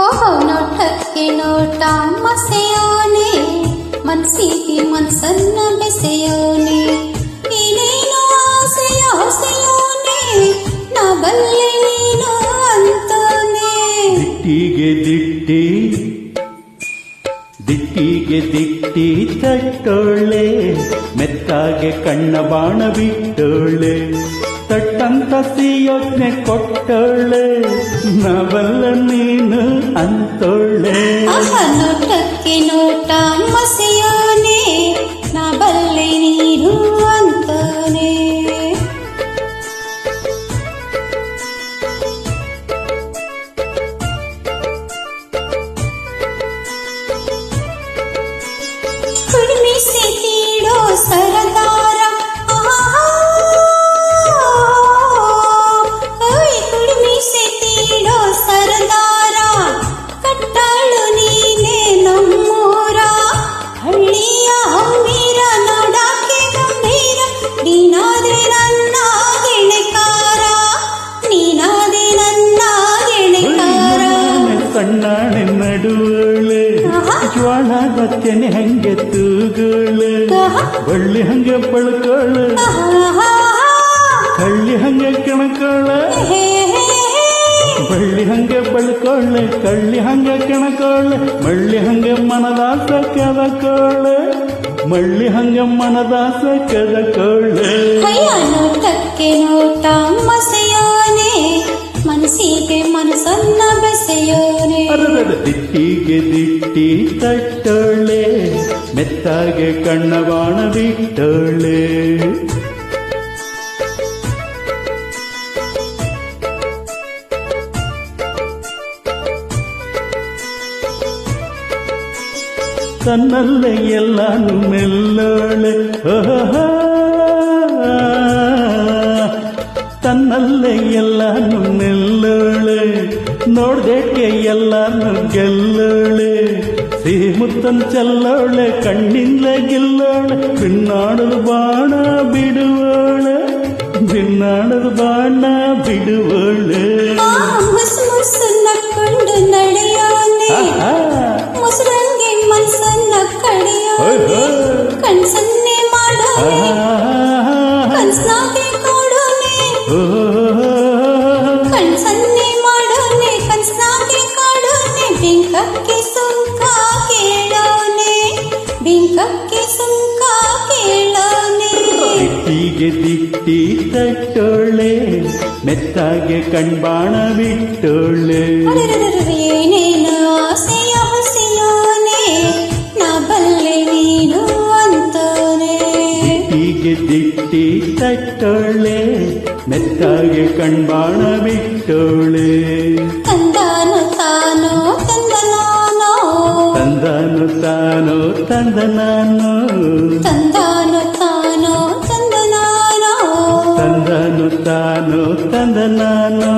ನೋಟಕ್ಕೆ ನೋಟ, ಮಸೆಯೋನೆ. ಮನಸ್ಸಿಗೆ ಮನಸ್ಸನ್ನ ಬೆಸೆಯೋನೆ. ಏನೇನು ಆಸೆಯ ಹೊಸೆಯೋನೆ ನಾ ಬಲ್ಲೆ ನೀನು ಅಂತಾನೆ. ದಿಟ್ಟಿಗೆ ದಿಟ್ಟಿ ದಿಟ್ಟಿಗೆ ದಿಟ್ಟಿ ತಟ್ಟೊಳ್ಳೆ. ಮೆತ್ತಾಗೆ ಕಣ್ಣ ಬಾಣ ಬಿಟ್ಟೋಳೆ ತಟ್ಟಂತ ಸಿಯೋಜ್ಞೆ ಕೊಟ್ಟಳೆ ನವಲ್ಲ ನೀನು ಅಂತೊಳ್ಳೆ. ಆಹ ನೋಟಕ್ಕೆ ನೋಟ ಮಸೆಯೋನೆ ಜ್ವಾಳ ಬತ್ತನೆ ಹಂಗೆ ತೂಗುಳೆ ಆಹಾ. ಬಳ್ಳಿ ಹಂಗೆ ಬಳ್ಕೊಳ್ಳೆ ಆಹಾ. ಕಳ್ಳಿ ಹಂಗೆ ಕಣಕೊಳ್ಳೆ ಹೇ ಹೇ ಹೇ. ಬಳ್ಳಿ ಹಂಗೆ ಬಳ್ಕೊಳ್ಳೆ ಕಳ್ಳಿ ಹಂಗೆ ಕಣಕೊಳ್ಳೆ ಮಳ್ಳಿ ಹಂಗೆ ಮನದಾಸ ಕೆದಕೊಳ್ಳೆ ಮಳ್ಳಿ ಹಂಗೆ ಮನದಾಸ ಕೆದಕೊಳ್ಳೆ ಅಯ್ಯ ಬೆಸೆಯೋನೆ ಅರರರ ದಿಟ್ಟಿಗೆ ದಿಟ್ಟಿ ತಟ್ಟೋಳೆ ಮೆತ್ತಾಗೆ ಕಣ್ಣ ಬಾಣ ಬಿಟ್ಟೋಳೆ ತನ್ನಲ್ಲೇ ಎಲ್ಲಾನು ಮೆಲ್ಲೋಳೆ ಓಹೋ ತನ್ನಲ್ಲೇ ಎಲ್ಲಾನು ಮೆಲ್ಲೋಳೆ ನೋಡ್ದೇಕೆ ಎಲ್ಲಾನು ಗೆಲ್ಲೋಳೆ ಸಿಹಿ ಮುತ್ತನ್ ಚೆಲ್ಲೋಳೆ ಕಣ್ಣಿಂದಲೇ ಗೆಲ್ಲೋಳೆ ಬಿನ್ನಾಡಲು ಬಾಣ ಬಿಡುವೋಳೆ ಬಿನ್ನಾಡಲು ಬಾಣ ಬಿಡುವೋಳೆ ಆ ಮುಸು ಮುಸು ನಕ್ಕೊಂಡು ನಡೆಯೋನೆ ಆಹಾ. ಮುಸುರಂಗೆ ಮನಸ್ಸನ್ನ ಕಡಿಯೋನೆ ಕಣ್ಸನ್ನೆ ಮಾಡೋನೆ ಬಿಂಕಕ್ಕೆ ಸುಂಕ ಕೇಳೋನೆ ಬಿಂಕಕ್ಕೆ ಸುಂಕ ಕೇಳೋನೆ. ದಿಟ್ಟಿಗೆ ದಿಟ್ಟಿ ತಟ್ಟೋಳೆ ಮೆತ್ತಾಗೆ ಕಣ್ಬಾಣ ಬಿಟ್ಟೋಳೆ ಅರೆರೆರೆರೆ, ಏನೇನು ಆಸೆಯ ಹಸಿಯೋನೆ ನಾ ಬಲ್ಲೆ ನೀನು ಅಂತಾನೆ ದಿಟ್ಟಿಗೆ ದಿಟ್ಟಿ ತಟ್ಟೋಳೆ ಮೆತ್ತಾಗೆ ಕಣ್ಬಾಣ ಬಿಟ್ಟೋಳೆ ತಂದಾನು ತಾನೋ ತಂದ ನಾನು ತಂದಾನು ತಾನು ತಂದ ನಾನು ತಂದನು ತಾನು ತಂದ ನಾನು